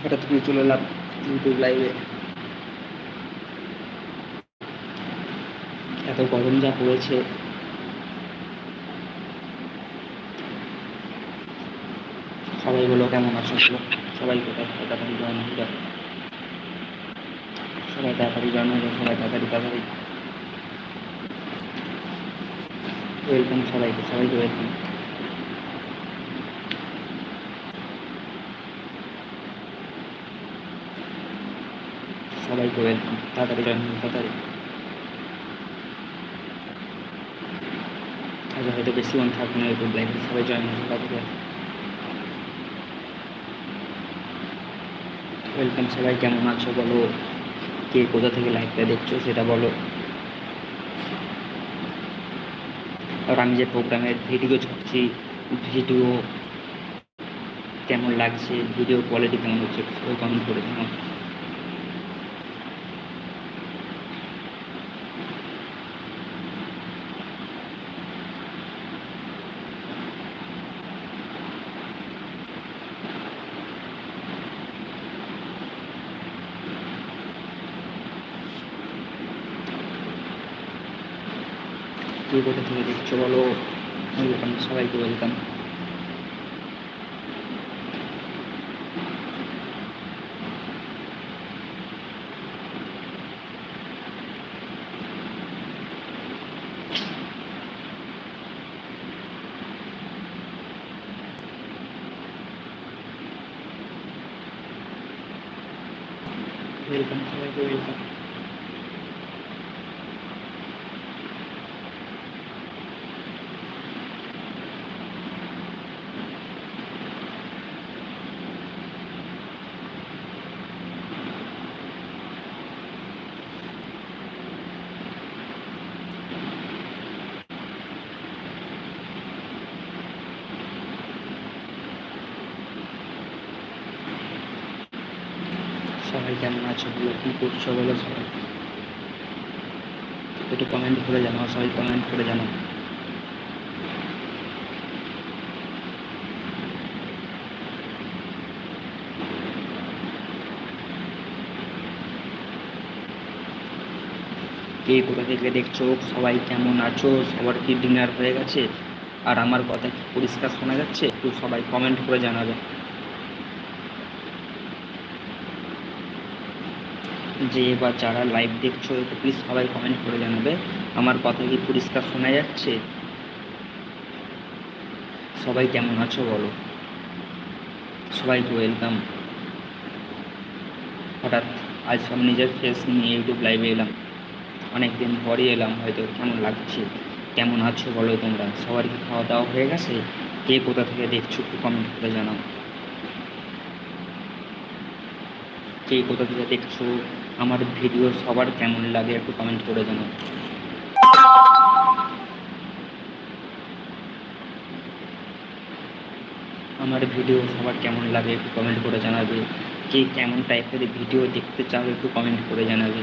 হঠাৎ করে চলে এলাম ইউটিউব লাইভে এত গরম যা পড়েছে। সবাই বলো, কেমন আছো সবাই কোথায়? তাড়াতাড়ি জয়েন হয়ে যাও। সবাই তাড়াতাড়ি জয়েন হয়ে সবাই তাড়াতাড়ি তাড়াতাড়ি। ওয়েলকাম সবাইকে সবাইকে ওয়েলকাম সবাইকে ওয়েলকাম তাড়াতাড়ি জয়েন হয়ে তাড়াতাড়ি। আজ হয়তো বেশি মন থাকবে না ইউটিউব লাইভে সবাই জয়েন তাড়াতাড়ি ওয়েলকাম সবাই, কেমন আছো বলো? কে কোথা থেকে লাইভটা দেখছ সেটা বলো। আর আমি যে প্রোগ্রামের ভিডিও ছাড়ছি ভিডিও কেমন লাগছে ভিডিও কোয়ালিটি কেমন হচ্ছে কমেন্ট করে জানাও। কে কোথা থেকে দেখছ বলো। ওয়েলকাম সবাইকে ওয়েলকাম ওয়েলকাম সবাই কেমন আছো? বলো, কী করছ বলো সবাই? একটু কমেন্ট করে জানাও, সবাই কমেন্ট করে জানাও। কে কোথা থেকে দেখছ? সবাই কেমন আছো? সবার কি ডিনার হয়ে গেছে? আর আমার কথা কি পরিষ্কার শোনা যাচ্ছে? একটু সবাই কমেন্ট করে জানাবে। যে বা যারা লাইভ দেখছ, একটু প্লিজ সবাই কমেন্ট করে জানাবে। আমার কথা কি পরিষ্কার শোনা যাচ্ছে? সবাই কেমন আছো বলো? সবাইকে ওয়েলকাম হঠাৎ আজ সব নিজের ফেস নিয়ে ইউটিউব লাইভে এলাম। অনেক দিন পরে এলাম, হয়তো কেমন লাগছে? কেমন আছো বলো তোমরা? সবার কি খাওয়া দাওয়া হয়ে গেছে? কে কোথা থেকে দেখছ একটু কমেন্ট করে জানাও। কে কোথা থেকে দেখছ? আমার ভিডিও সবার কেমন লাগে একটু কমেন্ট করে জানাও। আমার ভিডিও সবার কেমন লাগে একটু কমেন্ট করে জানাবে। কে কেমন টাইপের ভিডিও দেখতে চাও একটু কমেন্ট করে জানাবে।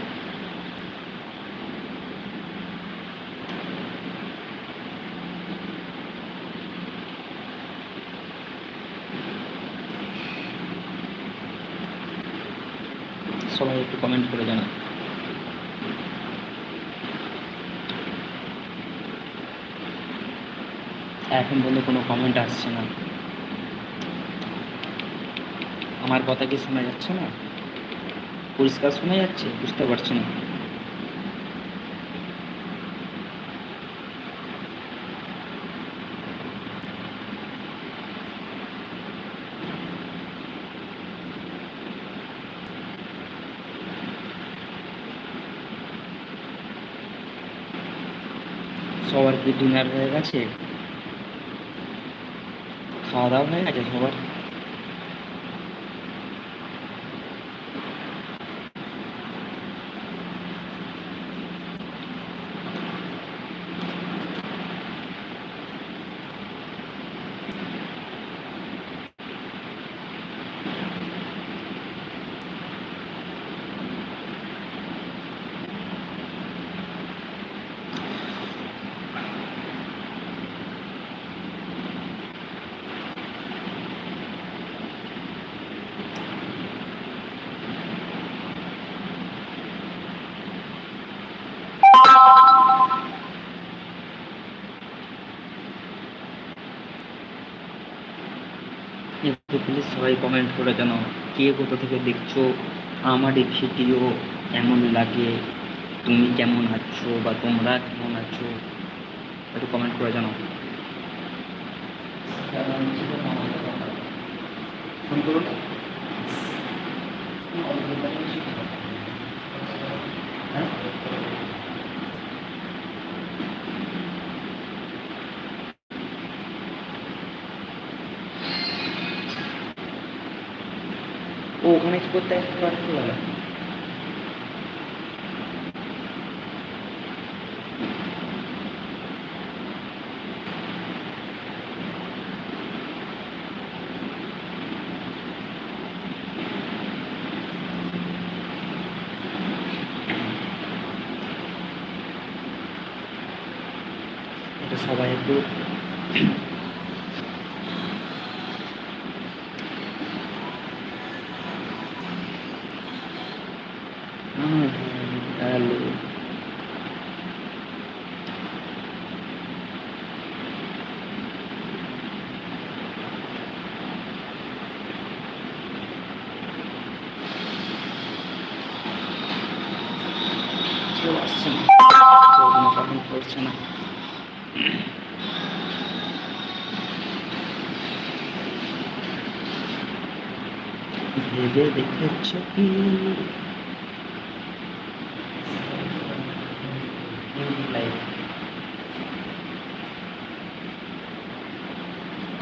সবাই একটু কমেন্ট করে জানান। এখন পর্যন্ত কোনো কমেন্ট আসছে না। আমার কথা কি শোনা যাচ্ছে না? পরিষ্কার শোনা যাচ্ছে? বুঝতে পারছি না। সবার কি ডিনার হয়ে গেছে? খাওয়া দাওয়া হয়ে গেছে সবার? সবাই কমেন্ট করে জানাও কে কোথা থেকে দেখছ, আমার এই ভিডিও কেমন লাগে, তুমি কেমন আছো বা তোমরা কেমন আছো, একটু কমেন্ট করে জানাও হ্যাঁ? ও ওখানে কি করতে একটু রাখতে পারে এটা সবাই একটু হ্যালো কেউ আসছে না কেউ কোনো কমেন্ট করছে না ভেবে দেখেছ কি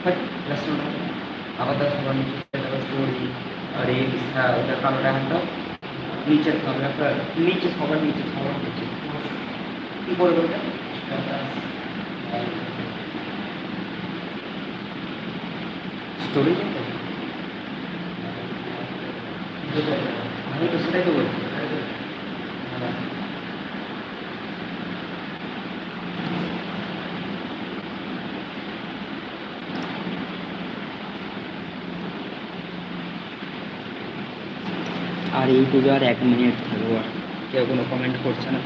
ক্লাস সেন্টার আবার দেখো সবার নিচে দেখো স্টোরি আর এই হ্যাঁ ওটা কালোটা হাতটা নিচের কালোটা নিচে সবার নিচে সবার নিচে কী করবে ওটা স্টোরি আমি তো সেটাই তো বলছি আর ইউটিউবে আর এক মিনিট থাকব। আর কেউ কোনো কমেন্ট করছে না।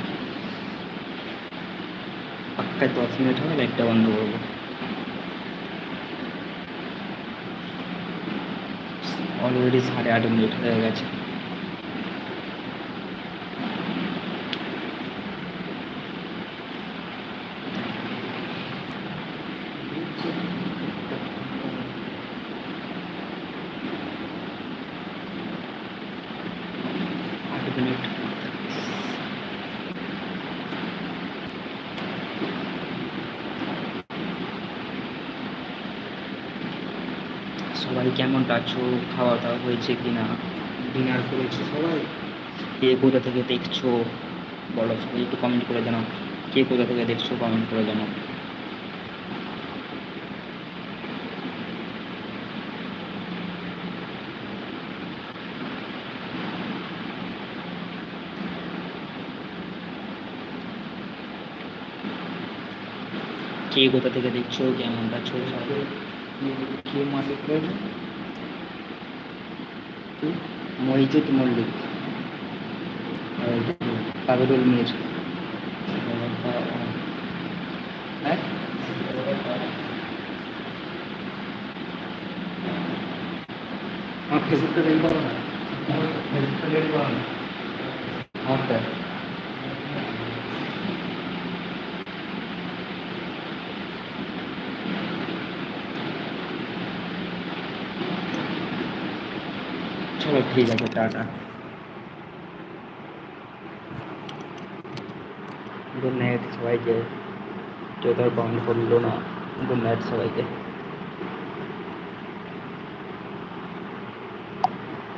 পাক্কায় দশ মিনিট হবে লাইটটা বন্ধ করব। অলরেডি সাড়ে আট মিনিট হয়ে গেছে আট মিনিট সবাই কেমন আছো? খাওয়া দাওয়া হয়েছে কি না ডিনার করেছ সবাই? কে কোথা থেকে দেখছ? বলো সবাই, একটু কমেন্ট করে জানাও। কে কোথা থেকে দেখছ কমেন্ট করে জানাও। কে কোথা থেকে দেখছ? কেমন আছো? সবাই কে মালিক কি মহিজুদ মল্লিক। কাবিরুল মির। হ্যাঁ? ফেসবুকটা পারো না? ফেসবুকটা পারো না। চলো ঠিক আছে, টাটা। গুড নাইট সবাইকে। কেউ তার কমেন্ট করল না। গুড নাইট সবাইকে।